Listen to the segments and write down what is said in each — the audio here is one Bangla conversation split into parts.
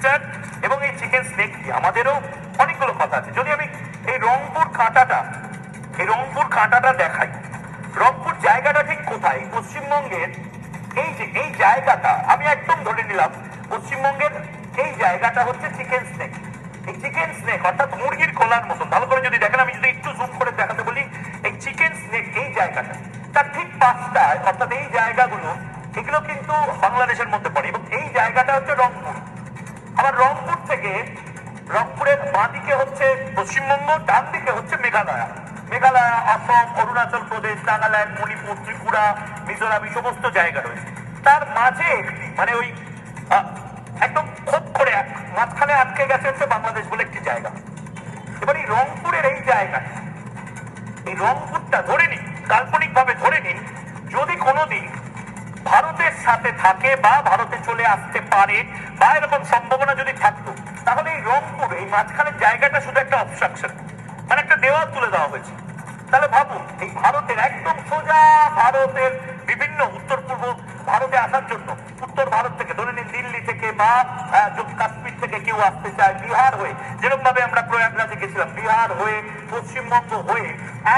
রুস্টার এবং এই চিকেন স্নেক আমাদেরও অনেকগুলো কথা আছে। যদি আমি এই রংপুর কাঁটাটা, এই রংপুর কাঁটাটা দেখাই, রংপুর জায়গাটা ঠিক কোথায়? পশ্চিমবঙ্গের এই যে, এই জায়গাটা, আমি একদম ধরে নিলাম, পশ্চিমবঙ্গের এই জায়গাটা হচ্ছে চিকেন স্নেক। এই চিকেন স্নেক, অর্থাৎ মুরগির কোলার মতন। ভালো করে যদি দেখেন, আমি যদি একটু জুম করে দেখাতে বলি, এই চিকেন স্নেক এই জায়গাটা, তার ঠিক পাঁচটায় অর্থাৎ এই জায়গাগুলো, এগুলো কিন্তু বাংলাদেশের মধ্যে পড়ে। এবং এই জায়গাটা হচ্ছে রংপুর। আবার রংপুর থেকে রংপুরের বাঁ দিকে হচ্ছে পশ্চিমবঙ্গ ডান দিকে হচ্ছে মেঘালয়। মেঘালয় অসম অরুণাচল প্রদেশ, নাগাল্যান্ড, মণিপুর, ত্রিপুরা, মিজোরাম, এই সমস্ত জায়গা রয়েছে। তার মাঝে মানে ওই একদম খোপ করে মাঝখানে আটকে গেছে হচ্ছে বাংলাদেশ বলে একটি জায়গা। এবার এই রংপুরের এই জায়গা এই রংপুরটা ধরে নিন কাল্পনিক ভাবে ধরে নিন সাথে থাকে বা ভারতে চলে আসতে পারে বা এরকম সম্ভাবনা যদি থাকতো, তাহলে এই রংপুর, এই মাঝখানের জায়গাটা শুধু একটা অবস্ট্রাকশন মানে একটা দেওয়াল তুলে দেওয়া হয়েছে। তাহলে ভাবুন, এই ভারতের একদম সোজা ভারতের বিভিন্ন উত্তর পূর্ব ভারতে আসার জন্য, উত্তর ভারত থেকে, ধরে নিন দিল্লি থেকে বা জম্মু কাশ্মীর থেকে কেউ আসতে চায়, বিহার হয়ে যেরকম ভাবে আমরা প্রয়াগরাজে গেছিলাম, বিহার হয়ে, পশ্চিমবঙ্গ হয়ে,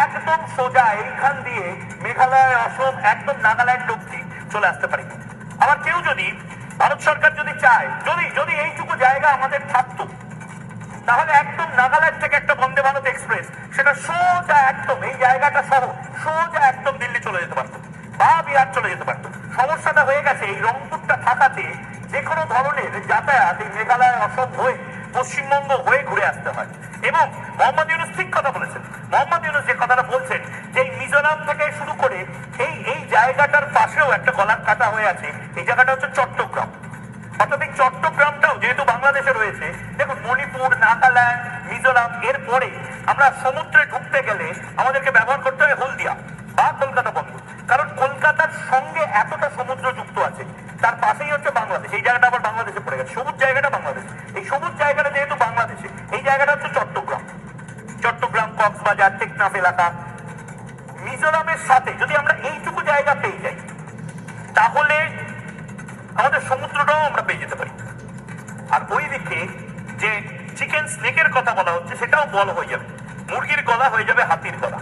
একদম সোজা এইখান দিয়ে মেঘালয়, অসম, একদম নাগাল্যান্ড অব্দি চলে আসতে পারি। আবার কেউ যদি, ভারত সরকার যদি চায়, যদি যদি এইটুকু জায়গা আমাদের থাকতো, তাহলে একদম নাগাল্যান্ড থেকে একটা বন্দে ভারত এক্সপ্রেস, সেটা সোজা একদম, এই জায়গাটা সহ, সোজা একদম দিল্লি চলে যেতে পারতো, বা বিহার চলে যেতে পারতো। সমস্যাটা হয়ে গেছে, এই রংপুরটা থাকাতে যে কোনো ধরনের যাতায়াত এই মেঘালয়, অসম হয়ে, পশ্চিমবঙ্গ হয়ে ঘুরে আসতে হয়। এবং মোহাম্মদ ইউনুস ঠিক কথা বলেছেন। মোহাম্মদ ইউনুস যে কথাটা বলছেন, যে এই মিজোরাম থেকে শুরু করে, এই জায়গাটার পাশেও একটা গলার কাটা হয়ে আছে। এই জায়গাটা হচ্ছে চট্টগ্রাম। অর্থাৎ এই চট্টগ্রামটাও যেহেতু বাংলাদেশে রয়েছে, দেখুন, মণিপুর, নাগাল্যান্ড, মিজোরাম, এরপরে আমরা সমুদ্রে ঢুকতে গেলে আমাদেরকে ব্যবহার করতে হয় হলদিয়া বা কলকাতা বন্দর। কারণ কলকাতার সঙ্গে এতটা সমুদ্র যুক্ত আছে, তার পাশেই হচ্ছে বাংলাদেশ। এই জায়গাটা আবার বাংলাদেশে পড়ে গেছে। সবুজ জায়গাটা বাংলাদেশ। এই সবুজ জায়গাটা যেহেতু বাংলাদেশে, এই জায়গাটা হচ্ছে চট্টগ্রাম। চট্টগ্রাম, কক্সবাজার, টেকনাফ এলাকা। মিজোরামের সাথে যদি আমরা এইটুকু জায়গা পেয়ে যাই তাহলে আমাদের সমুদ্রটাও আমরা পেয়ে যেতে পারি। আর ওই দিকে যে চিকেন স্নেকের কথা বলা হচ্ছে, সেটাও বল হয়ে যাবে। মুরগির গলা হয়ে যাবে হাতির গলা।